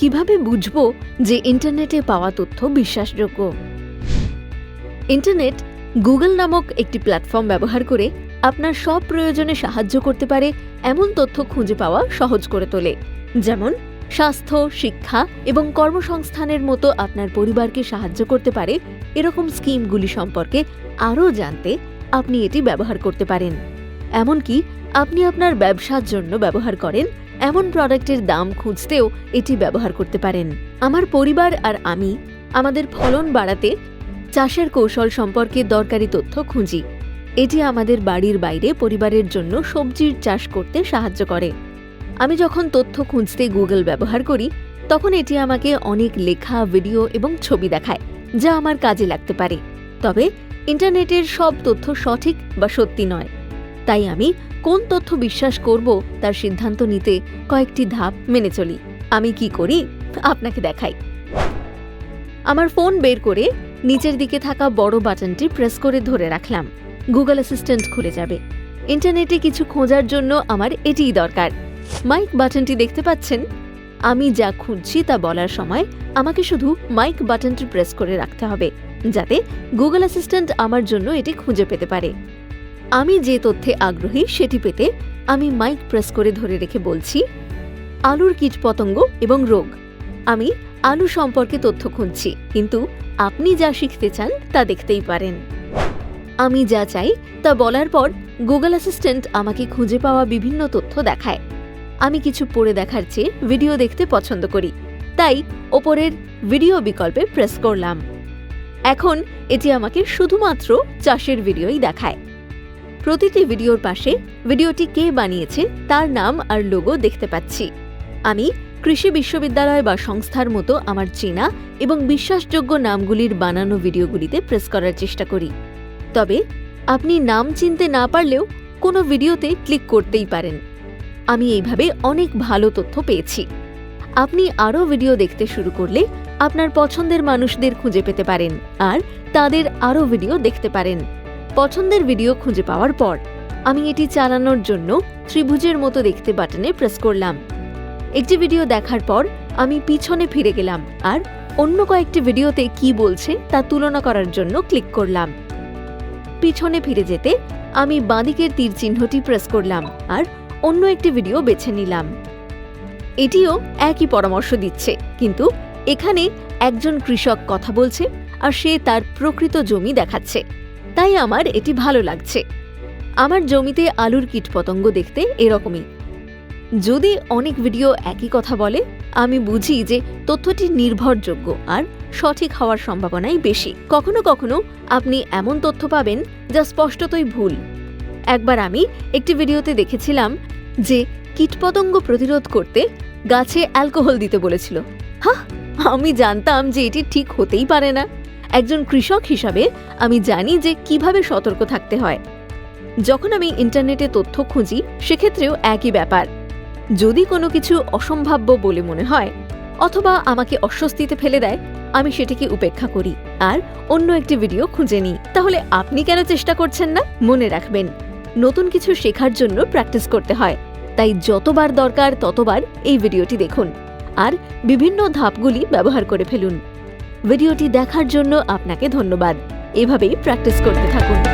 কীভাবে বুঝব যে ইন্টারনেটে পাওয়া তথ্য বিশ্বাসযোগ্য? ইন্টারনেট গুগল নামক একটি প্ল্যাটফর্ম ব্যবহার করে আপনার সব প্রয়োজনে সাহায্য করতে পারে এমন তথ্য খুঁজে পাওয়া সহজ করে তোলে। যেমন, স্বাস্থ্য, শিক্ষা এবং কর্মসংস্থানের মতো আপনার পরিবারকে সাহায্য করতে পারে এরকম স্কিমগুলি সম্পর্কে আরও জানতে আপনি এটি ব্যবহার করতে পারেন। এমনকি আপনি আপনার ব্যবসার জন্য ব্যবহার করেন এমন প্রোডাক্টের দাম খুঁজতেও এটি ব্যবহার করতে পারেন। আমার পরিবার আর আমি আমাদের ফলন বাড়াতে চাষের কৌশল সম্পর্কে দরকারি তথ্য খুঁজি। এটি আমাদের বাড়ির বাইরে পরিবারের জন্য সবজির চাষ করতে সাহায্য করে। আমি যখন তথ্য খুঁজতে গুগল ব্যবহার করি, তখন এটি আমাকে অনেক লেখা, ভিডিও এবং ছবি দেখায়, যা আমার কাজে লাগতে পারে। তবে ইন্টারনেটের সব তথ্য সঠিক বা সত্যি নয়। তাই আমি কোন তথ্য বিশ্বাস করব তার সিদ্ধান্ত নিতে কয়েকটি ধাপ মেনে চলি। আমি কি করি? আপনাকে দেখাই। আমার ফোন বের করে নিচের দিকে থাকা বড় বাটনটি প্রেস করে ধরে রাখলাম। গুগল অ্যাসিস্ট্যান্ট খুলে যাবে। ইন্টারনেটে কিছু খোঁজার জন্য আমার এটিই দরকার। মাইক বাটনটি দেখতে পাচ্ছেন? আমি যা খুঁজছি তা বলার সময় আমাকে শুধু মাইক বাটনটি প্রেস করে রাখতে হবে, যাতে গুগল অ্যাসিস্ট্যান্ট আমার জন্য এটি খুঁজে পেতে পারে। আমি যে তথ্যে আগ্রহী সেটি পেতে আমি মাইক প্রেস করে ধরে রেখে বলছি, আলুর কীটপতঙ্গ এবং রোগ। আমি আলু সম্পর্কে তথ্য খুঁজছি, কিন্তু আপনি যা শিখতে চান তা দেখতেই পারেন। আমি যা চাই তা বলার পর গুগল অ্যাসিস্ট্যান্ট আমাকে খুঁজে পাওয়া বিভিন্ন তথ্য দেখায়। আমি কিছু পড়ে দেখার চেয়ে ভিডিও দেখতে পছন্দ করি, তাই ওপরের ভিডিও বিকল্পে প্রেস করলাম। এখন এটি আমাকে শুধুমাত্র চাষের ভিডিওই দেখায়। প্রতিটি ভিডিওর পাশে ভিডিওটি কে বানিয়েছে, তার নাম আর লোগো দেখতে পাচ্ছি। আমি কৃষি বিশ্ববিদ্যালয় বা সংস্থার মতো আমার চেনা এবং বিশ্বাসযোগ্য নামগুলির বানানো ভিডিওগুলিতে প্রেস করার চেষ্টা করি। তবে আপনি নাম চিনতে না পারলেও কোনো ভিডিওতে ক্লিক করতেই পারেন। আমি এইভাবে অনেক ভালো তথ্য পেয়েছি। আপনি আরও ভিডিও দেখতে শুরু করলে আপনার পছন্দের মানুষদের খুঁজে পেতে পারেন আর তাদের আরও ভিডিও দেখতে পারেন। পছন্দের ভিডিও খুঁজে পাওয়ার পর, আমি এটি চালানোর জন্য ত্রিভুজের মতো দেখতে বাটনে প্রেস করলাম। একটি ভিডিও দেখার পর, আমি পিছনে ফিরে গেলাম আর অন্য কয়েকটি ভিডিওতে কি বলছে তা তুলনা করার জন্য ক্লিক করলাম। পিছনে ফিরে যেতে আমি বাঁদিকের তীর চিহ্নটি প্রেস করলাম আর অন্য একটি ভিডিও বেছে নিলাম। এটিও একই পরামর্শ দিচ্ছে, কিন্তু এখানে একজন কৃষক কথা বলছে আর সে তার প্রকৃত জমি দেখাচ্ছে। তাই আমার এটি ভালো লাগছে। আমার জমিতে আলুর কীটপতঙ্গ দেখতে এরকমই। যদি অনেক ভিডিও একই কথা বলে, আমি বুঝি যে তথ্যটি নির্ভরযোগ্য আর সঠিক হওয়ার সম্ভাবনাই বেশি। কখনো কখনো আপনি এমন তথ্য পাবেন যা স্পষ্টতই ভুল। একবার আমি একটি ভিডিওতে দেখেছিলাম যে কীটপতঙ্গ প্রতিরোধ করতে গাছে অ্যালকোহল দিতে বলেছিল। হা আমি জানতাম যে এটি ঠিক হতেই পারে না। একজন কৃষক হিসাবে আমি জানি যে কীভাবে সতর্ক থাকতে হয়। যখন আমি ইন্টারনেটে তথ্য খুঁজি, সেক্ষেত্রেও একই ব্যাপার। যদি কোনো কিছু অসম্ভাব্য বলে মনে হয়, অথবা আমাকে অস্বস্তিতে ফেলে দেয়, আমি সেটিকে উপেক্ষা করি। আর অন্য একটি ভিডিও খুঁজে নিই। তাহলে আপনি কেন চেষ্টা করছেন না? মনে রাখবেন, নতুন কিছু শেখার জন্য প্র্যাকটিস করতে হয়। তাই যতবার দরকার ততবার এই ভিডিওটি দেখুন। আর বিভিন্ন ধাপগুলি ব্যবহার করে ফেলুন। ভিডিওটি দেখার জন্য আপনাকে ধন্যবাদ। এভাবেই প্র্যাকটিস করতে থাকুন।